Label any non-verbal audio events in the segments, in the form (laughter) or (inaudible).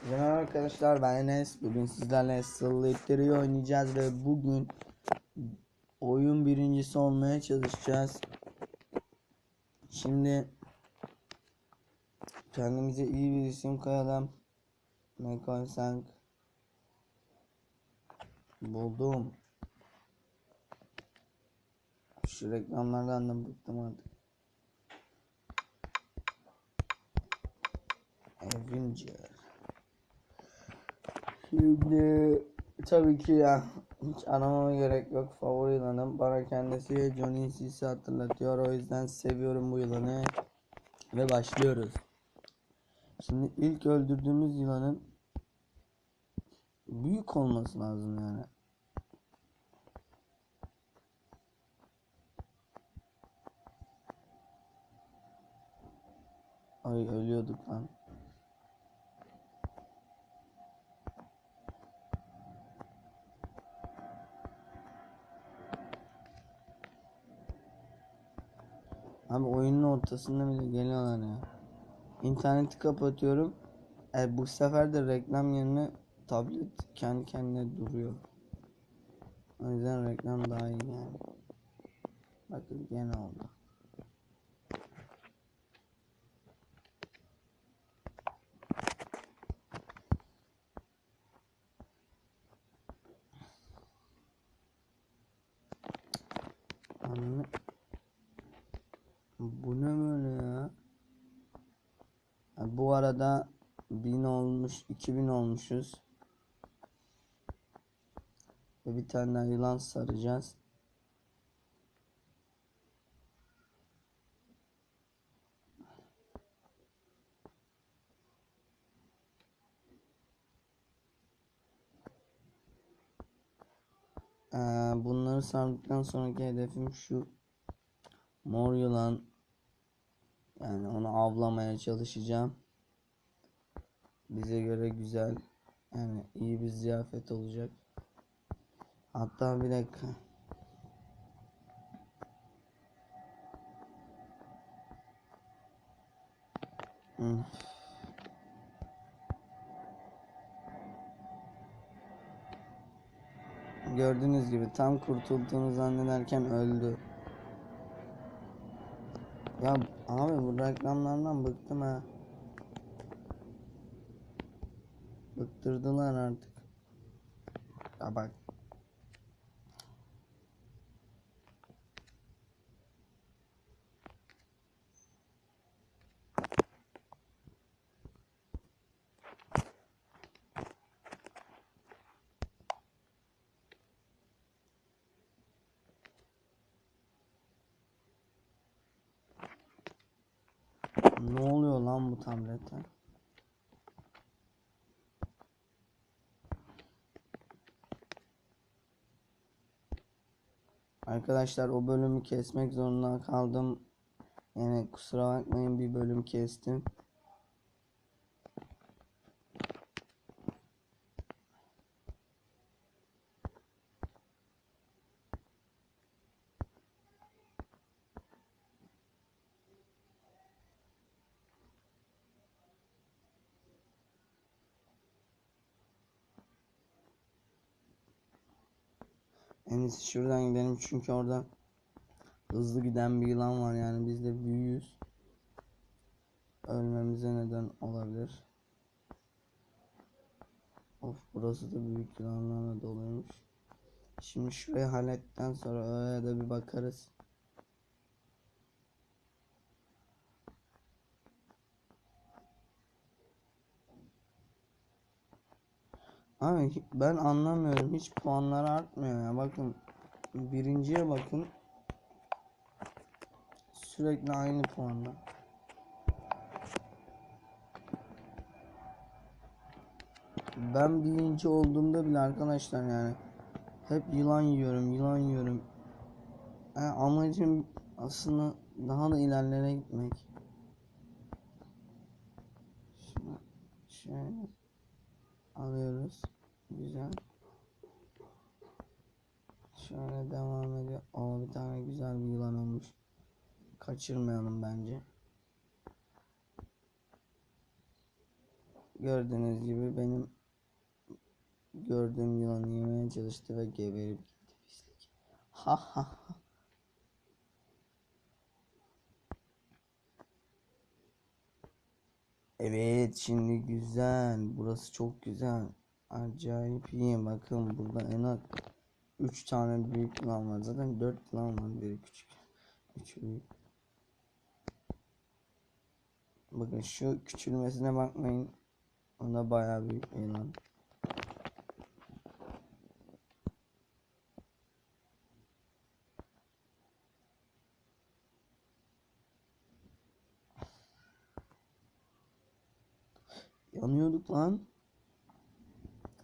Merhaba arkadaşlar ben Enes. Bugün sizlerle Slayter'ı oynayacağız ve bugün oyun birincisi olmaya çalışacağız. Şimdi kendimize iyi bir isim koyalım. Ne? Buldum. Şu reklamlardan da bıktım artık. Avenger. Şimdi tabii ki ya hiç aramama gerek yok. Favori yılanım bana kendisi Johnny Sis'i hatırlatıyor. O yüzden seviyorum bu yılanı. Ve başlıyoruz. Şimdi ilk öldürdüğümüz yılanın büyük olması lazım yani. Ay ölüyorduk lan. Oyunun ortasında bile geliyorlar ya. İnterneti kapatıyorum. E, bu sefer de reklam yerine tablet kendi kendine duruyor. O yüzden reklam daha iyi yani. Bakın gene oldu. Anne. Bu ne böyle ya? Ha, Bu arada 1000 olmuş, 2000 olmuşuz. Ve bir tane yılan saracağız. Ee, bunları sardıktan sonraki hedefim şu mor yılan yani onu avlamaya çalışacağım. Bize göre güzel yani iyi bir ziyafet olacak. Hatta bir dakika. Gördüğünüz gibi tam kurtulduğunu zannederken öldü. Ya abi bu reklamlardan bıktım ha. Bıktırdılar artık. Ya bak. Ne oluyor lan bu tablete? Arkadaşlar o bölümü kesmek zorunda kaldım. Yani kusura bakmayın bir bölüm kestim. En iyisi şuradan gidelim çünkü orada hızlı giden bir yılan var yani biz de büyüğüz. Ölmemize neden olabilir. Of burası da büyük yılanlarla doluymuş. Şimdi şurayı hallettikten sonra öyle de bir bakarız. Abi ben anlamıyorum. Hiç puanlar artmıyor ya. Bakın birinciye bakın. Sürekli aynı puanlar. Ben birinci olduğumda bile arkadaşlar yani hep yılan yiyorum, yılan yiyorum. Yani amacım aslında daha da ilerlere gitmek. Şunu şöyle alıyoruz. Güzel. Şöyle devam ediyor. O bir tane güzel bir yılan olmuş. Kaçırmayalım bence. gördüğünüz gibi benim gördüğüm yılanı yemeye çalıştı ve geberip gitti pislik. Ha ha ha. Evet şimdi güzel. Burası çok güzel. Acayip iyi. Bakın burada en az 3 tane büyük yılan var. Zaten 4 yılan var. Biri küçük. 3 büyük. Bakın şu küçülmesine bakmayın. Onda bayağı büyük bir Yanıyorduk lan.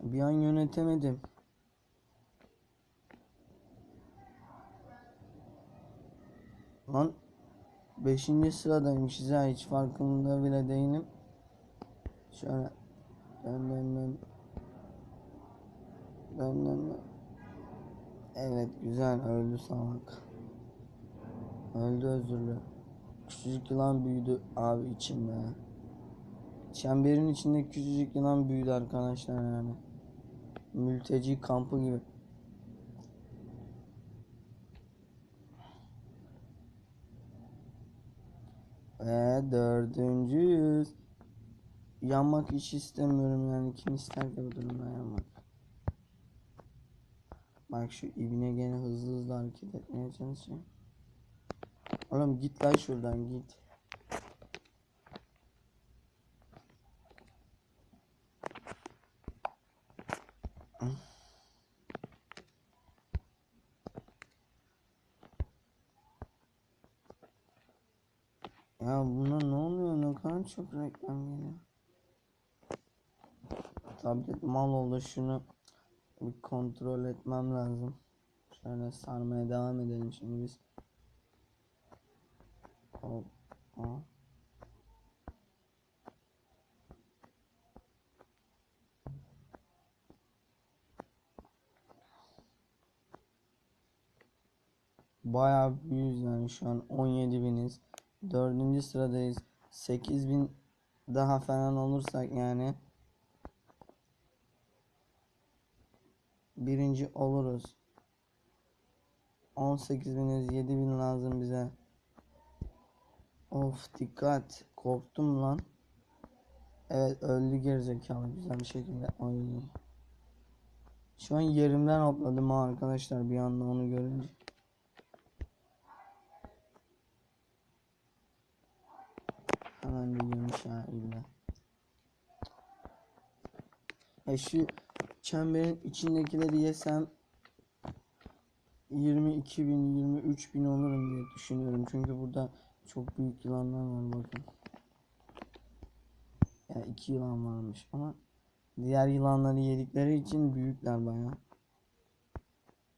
Bir an yönetemedim. Lan 5. sıradaymışız ha hiç farkında bile değilim. Şöyle dön dön. Dön dön dön. Evet güzel öldü salak. Öldü özürlü. Küçücük yılan büyüdü abi içimde. Çemberin içinde küçücük yılan büyüdü arkadaşlar yani. Mülteci kampı gibi. Ve dördüncüyüz. Yanmak hiç istemiyorum yani. Kim ister ki bu durumda yanmak. Bak şu ibine gene hızlı hızlı hareket etmeye çalışıyor. Oğlum git lan şuradan git. Ya buna ne oluyor? Ne kadar çok reklam geliyor. Tablet mal oldu. Şunu bir kontrol etmem lazım. Şöyle sarmaya devam edelim şimdi biz. Hop. hop. Bayağı büyüğüz yani şu an 17 biniz. Dördüncü sıradayız. 8000 daha falan olursak yani birinci oluruz. 18 biniz 7000 lazım bize. Of dikkat. Korktum lan. Evet öldü gerizekalı güzel bir şekilde. Ay. Şu an yerimden hopladım ha arkadaşlar bir anda onu görünce. Hemen yemiş ha illa. Ya şu çemberin içindekileri yesem 22 bin 23 bin olurum diye düşünüyorum. Çünkü burada çok büyük yılanlar var bakın. Ya iki yılan varmış ama diğer yılanları yedikleri için büyükler baya.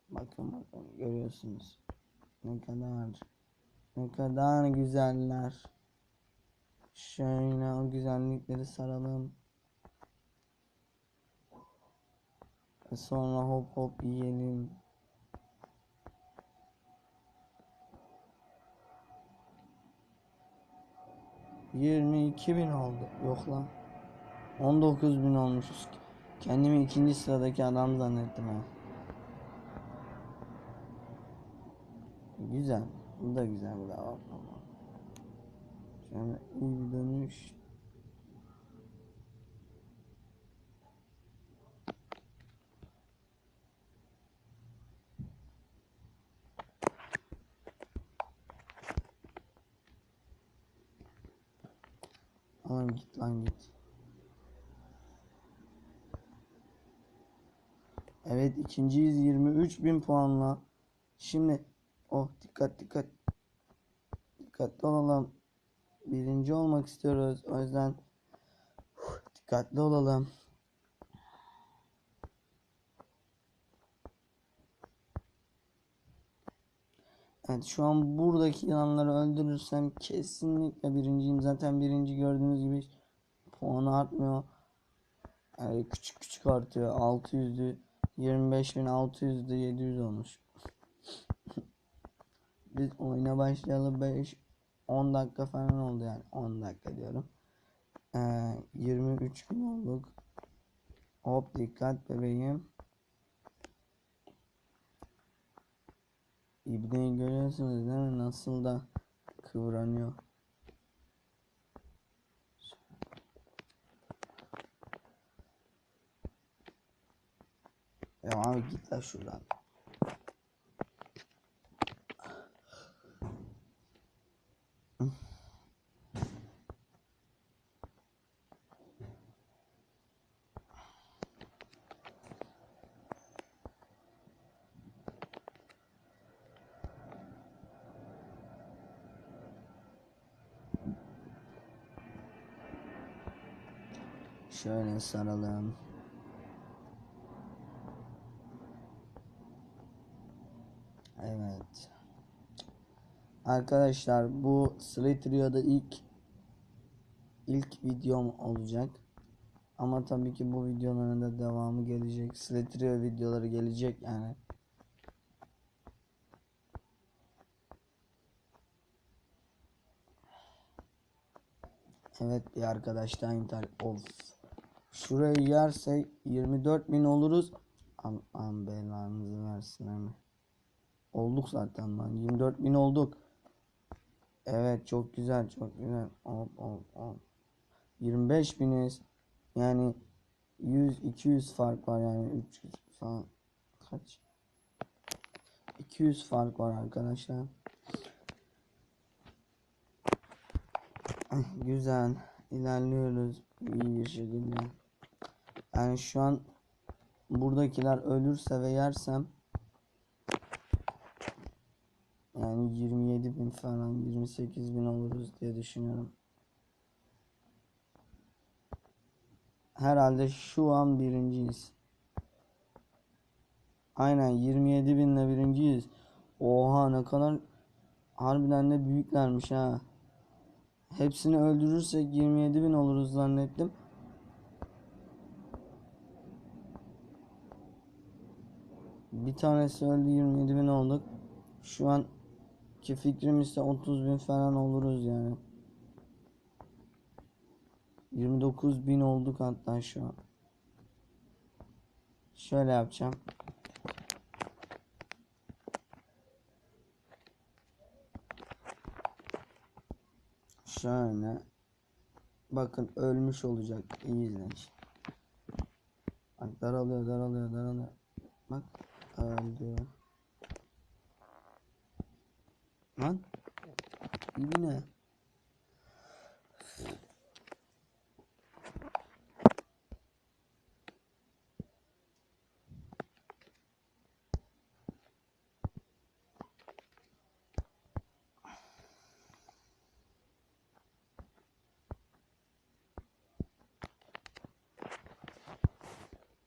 Bakın bakın görüyorsunuz. Ne kadar ne kadar güzeller. Şöyle o güzellikleri saralım. Sonra hop hop yiyelim. Yirmi iki bin oldu. Yok lan. On dokuz bin olmuşuz. Kendimi ikinci sıradaki adam zannettim ha. Güzel. Bu da güzel. Bu da hop Şöyle iyi bir dönüş. Oğlum git lan git. Evet ikinciyiz 23 bin puanla. Şimdi oh dikkat dikkat. Dikkatli olalım. Birinci olmak istiyoruz. O yüzden dikkatli olalım. Evet şu an buradaki yılanları öldürürsem kesinlikle birinciyim. Zaten birinci gördüğünüz gibi puanı artmıyor. Yani küçük küçük artıyor. 600'lü 25.600'lü 700 olmuş. (laughs) Biz oyuna başlayalı 5 10 dakika falan oldu yani 10 dakika diyorum. Ee, 23 bin olduk. Hop dikkat bebeğim. İbneyi görüyorsunuz değil mi? Nasıl da kıvranıyor. Ya abi git la şuradan. Şöyle saralım. Evet. Arkadaşlar bu Slay Trio'da ilk ilk videom olacak. Ama tabii ki bu videoların da devamı gelecek. Slay Trio videoları gelecek yani. Evet bir arkadaş daha intihar. Of. Şurayı yersek 24 bin oluruz. Am, am belanızı versin hemen. Olduk zaten lan. 24 bin olduk. Evet çok güzel çok güzel. Hop hop hop. 25 biniz. Yani 100 200 fark var yani 300 falan. Kaç? 200 fark var arkadaşlar. Ah, Güzel. ilerliyoruz iyi bir şekilde. Yani şu an buradakiler ölürse ve yersem yani 27 bin falan 28 bin oluruz diye düşünüyorum. Herhalde şu an birinciyiz. Aynen 27 binle birinciyiz. Oha ne kadar harbiden de büyüklermiş ha. Hepsini öldürürsek 27 bin oluruz zannettim. Bir tanesi öldü 27 bin olduk. Şu an ki fikrim ise 30 bin falan oluruz yani. 29 bin olduk hatta şu an. Şöyle yapacağım. Şöyle. Bakın ölmüş olacak. İyi izleyin. Daralıyor daralıyor daralıyor. Bak öldü. Lan. İyi ne?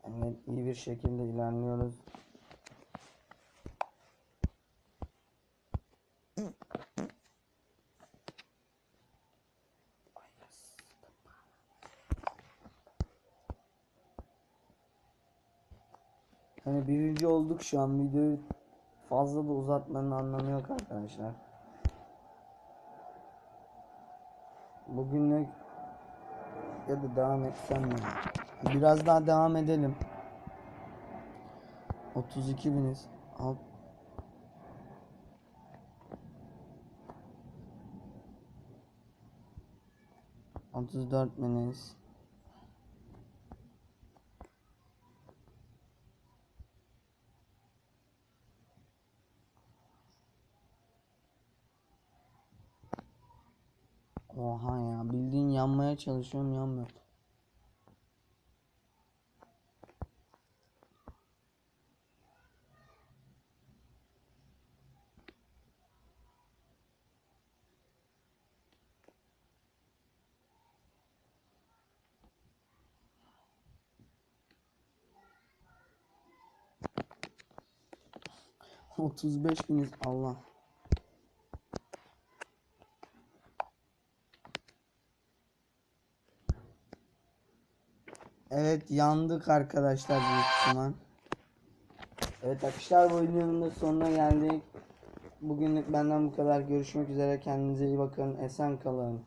Evet iyi bir şekilde ilerliyoruz. Hani birinci olduk şu an videoyu fazla da uzatmanın anlamı yok arkadaşlar. Bugünlük ya da devam etsem mi? Biraz daha devam edelim. 32 biniz. Al. Otuz dört biniz. Oha ya bildiğin yanmaya çalışıyorum yanmıyor. Otuz beş biniz Allah. Evet yandık arkadaşlar büyük ihtimal. Evet arkadaşlar bu videonun da sonuna geldik. Bugünlük benden bu kadar. Görüşmek üzere. Kendinize iyi bakın. Esen kalın.